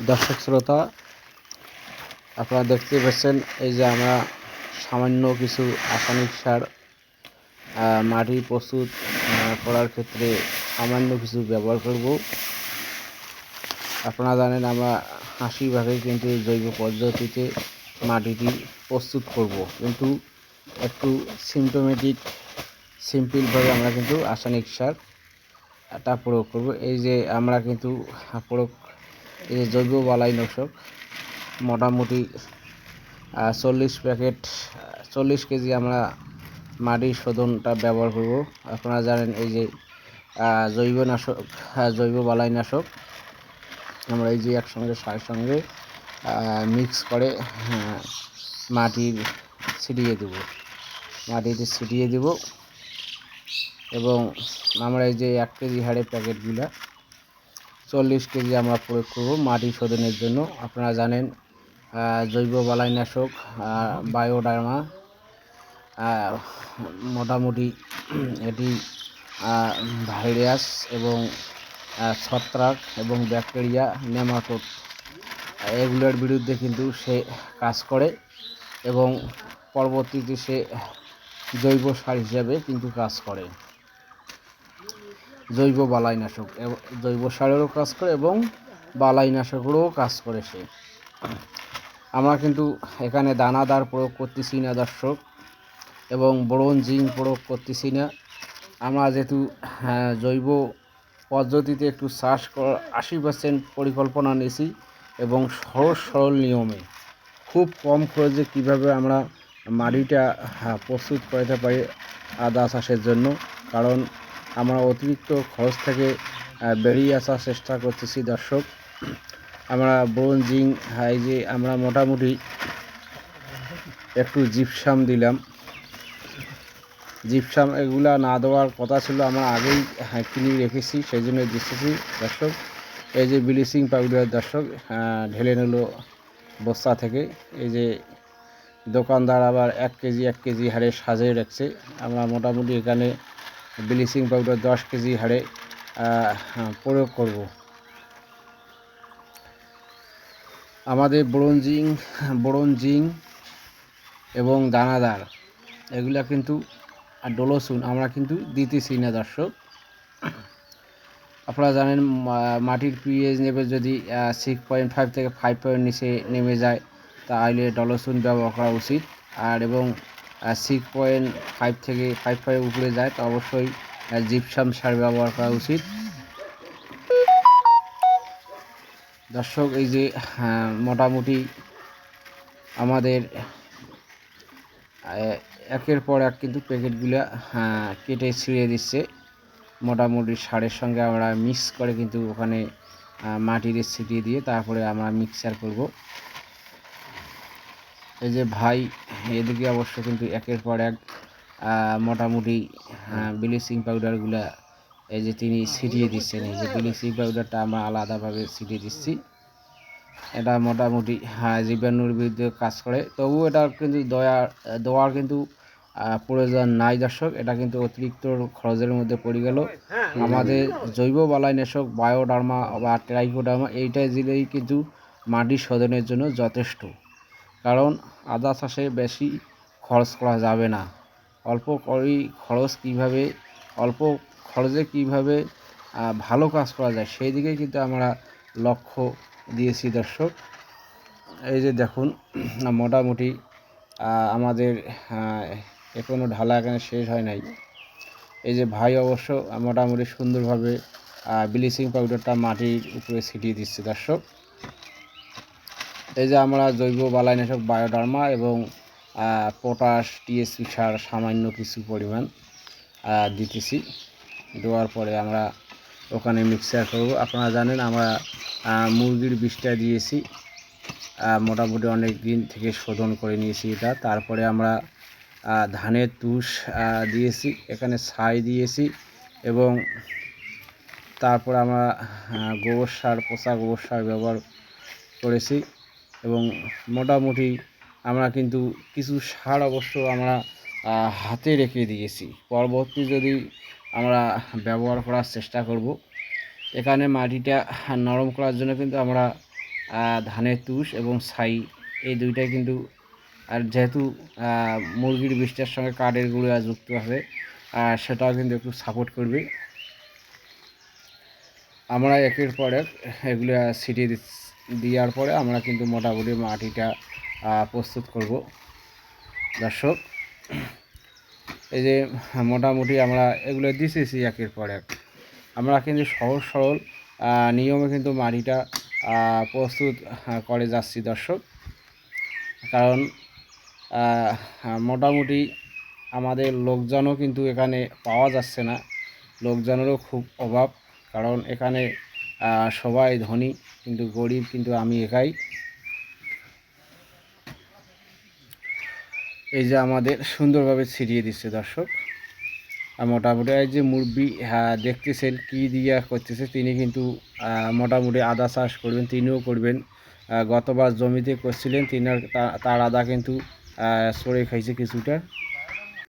দর্শক শ্রোতা, আপনারা দেখতে পাচ্ছেন, এই যে আমরা সামান্য কিছু রাসায়নিক সার মাটি প্রস্তুত করার ক্ষেত্রে সামান্য কিছু ব্যবহার করব। আপনারা জানেন আমরা হাসিভাবে কিন্তু জৈব পদ্ধতিতে মাটিটি প্রস্তুত করব। কিন্তু একটু সিমটোমেটিক সিম্পলভাবে আমরা কিন্তু রাসায়নিক সার টা প্রয়োগ করব। এই যে আমরা কিন্তু প্রয়োগ এই যে জৈব বালাইনাশক মোটামুটি চল্লিশ প্যাকেট চল্লিশ কেজি আমরা মাটি শোধনটা ব্যবহার করব। আপনারা জানেন এই যে আহ, জৈবনাশক হ্যাঁ, জৈব বালাইনাশক আমরা এই যে একসঙ্গে সারের সঙ্গে মিক্স করে হ্যাঁ, মাটির ছিটিয়ে দেব। মাটিতে ছিটিয়ে দেব। এবং আমরা এই যে এক কেজি হারে প্যাকেটগুলা চল্লিশ কেজি আমরা প্রয়োগ করব মাটি শোধনের জন্য। আপনারা জানেন জৈব বালাইনাশক বায়োডার্মা মোটামুটি এটি ভাইরাস এবং ছত্রাক এবং ব্যাকটেরিয়া, নেমাটোড, এগুলোর বিরুদ্ধে কিন্তু সে কাজ করে এবং পরবর্তীতে সে জৈব সার হিসাবে কিন্তু কাজ করে। জৈব বালাইনাশক জৈব সারেরও কাজ করে এবং বালাইনাশকেরও কাজ করে সে। আমরা কিন্তু এখানে দানাদার প্রয়োগ করতেছি না দর্শক এবং বোরন জিঙ্ক প্রয়োগ করতেছি না। আমরা যেহেতু হ্যাঁ, জৈব পদ্ধতিতে একটু চাষ করার আশি পার্সেন্ট পরিকল্পনা নিয়েছি এবং সহজ সরল নিয়মে। খুব কম খরচে কীভাবে আমরা মাটিটা হ্যাঁ, প্রস্তুত করতে পারি আদা চাষের জন্য কারণ আমরা অতিরিক্ত খরচ থেকে বেরিয়ে আসার চেষ্টা করতেছি দর্শক। আমরা বোরন জিঙ্ক হ্যাঁ, এই যে আমরা মোটামুটি একটু জিপসাম দিলাম। জিপসাম এগুলা না দেওয়ার কথা ছিল আমরা আগেই হ্যাঁ, কিনে রেখেছি সেই জন্য দিচ্ছি দর্শক। এই যে ব্লিচিং পাউডার দর্শক ঢেলে নিল বস্তা থেকে। এই যে দোকানদার আবার এক কেজি এক কেজি হারে সাজিয়ে রাখছে। আমরা মোটামুটি এখানে ব্লিচিং পাউডার দশ কেজি হারে প্রয়োগ করব। আমাদের ব্রোঞ্জিং ব্রোঞ্জিং এবং দানাদার, এগুলা কিন্তু, আর ডোলোসুন আমরা কিন্তু দিতেছি না দর্শক। আপনারা জানেন মাটির পিএইচ নেবে যদি সিক্স পয়েন্ট ফাইভ থেকে ফাইভ পয়েন্ট নিচে নেমে যায়, তাহলে ডলোসুন ব্যবহার করা উচিত। আর এবং সিক্স পয়েন্ট ফাইভ থেকে ফাইভ ফাইভ উপরে যায়, তো অবশ্যই জিপসাম সার ব্যবহার করা উচিত। দর্শক, এই যে মোটামুটি আমাদের একের পর এক কিন্তু প্যাকেটগুলো কেটে ছিঁড়ে দিচ্ছে। মোটামুটি সারের সঙ্গে আমরা মিক্স করে কিন্তু ওখানে মাটিতে ছিটিয়ে দিয়ে তারপরে আমরা মিক্সার করব। এই যে ভাই, এদিকে অবশ্য কিন্তু একের পর এক মোটামুটি ব্লিচিং পাউডারগুলা এই যে তিনি ছিটিয়ে দিচ্ছেন। এই যে ব্লিচিং পাউডারটা আমরা আলাদাভাবে ছিটিয়ে দিচ্ছি। এটা মোটামুটি হ্যাঁ জীবাণুর বিরুদ্ধে কাজ করে। তবুও এটা কিন্তু দয়া, দেওয়ার কিন্তু প্রয়োজন নাই দর্শক। এটা কিন্তু অতিরিক্ত খরচের মধ্যে পড়ে গেল। আমাদের জৈব বালাইনাশক, বায়োডার্মা বা ট্রাইকোডার্মা এইটাই দিলেই কিন্তু মাটি শোধনের জন্য যথেষ্ট। কারণ আদা চাষে বেশি খরচ করা যাবে না। অল্প করেই খরচ কীভাবে অল্প খরচে কীভাবে ভালো কাজ করা যায় সেই দিকে কিন্তু আমরা লক্ষ্য দিয়েছি দর্শক। এই যে দেখুন মোটামুটি আমাদের আহ, এখনও ঢালা এখানে শেষ হয় নাই। এই যে ভাই অবশ্য মোটামুটি সুন্দরভাবে ব্লিচিং পাউডারটা মাটির উপরে ছিটিয়ে দিচ্ছে দর্শক। এই যে আমরা জৈব বালাইনাশক বায়োডার্মা এবং পটাশ টিএসপি সার সামান্য কিছু পরিমাণ দিতেছি। দেওয়ার পরে আমরা ওখানে মিক্সার করব। আপনারা জানেন আমরা মুরগির বিষটা দিয়েছি। মোটামুটি অনেক দিন থেকে শোধন করে নিয়েছি এটা। তারপরে আমরা ধানের তুষ দিয়েছি। এখানে ছাই দিয়েছি এবং তারপর আমরা গোবর সার, পচা গোবর সার ব্যবহার করেছি। এবং মোটামুটি আমরা কিন্তু কিছু সার অবশ্য আমরা হাতে রেখে দিয়েছি। পরবর্তী যদি আমরা ব্যবহার করার চেষ্টা করব, এখানে মাটিটা নরম করার জন্য কিন্তু আমরা ধানের তুষ এবং ছাই, এই দুইটাই কিন্তু, আর যেহেতু মুরগির বিষটার সঙ্গে কাঠের গুঁড়া যুক্ত হবে সেটাও কিন্তু একটু সাপোর্ট করবে। আমরা একের পর এক এগুলো ছিটিয়ে দিচ্ছ- দেওয়ার পরে আমরা কিন্তু মোটামুটি মাটিটা প্রস্তুত করব। দর্শক, এই যে মোটামুটি আমরা এগুলো দিতেছি একের পর এক। আমরা কিন্তু সহজ সরল নিয়মে কিন্তু মাটিটা প্রস্তুত করে যাচ্ছি দর্শক। কারণ মোটামুটি আমাদের লোকজনও কিন্তু এখানে পাওয়া যাচ্ছে না। লোকজনেরও খুব অভাব, কারণ এখানে সবাই ধনী। কিন্তু গরিব কিন্তু আমি একাই। এই যে আমাদের সুন্দরভাবে ছিটিয়ে দিচ্ছে দর্শক। আর মোটামুটি এই যে মুরব্বি হ্যাঁ দেখতেছেন কি দিয়া করতেছে, তিনি কিন্তু মোটামুটি আদা চাষ করবেন, তিনিও করবেন। গতবার জমিতে করছিলেন তিনি তার আদা কিন্তু সরে খাইছে কিছুটা।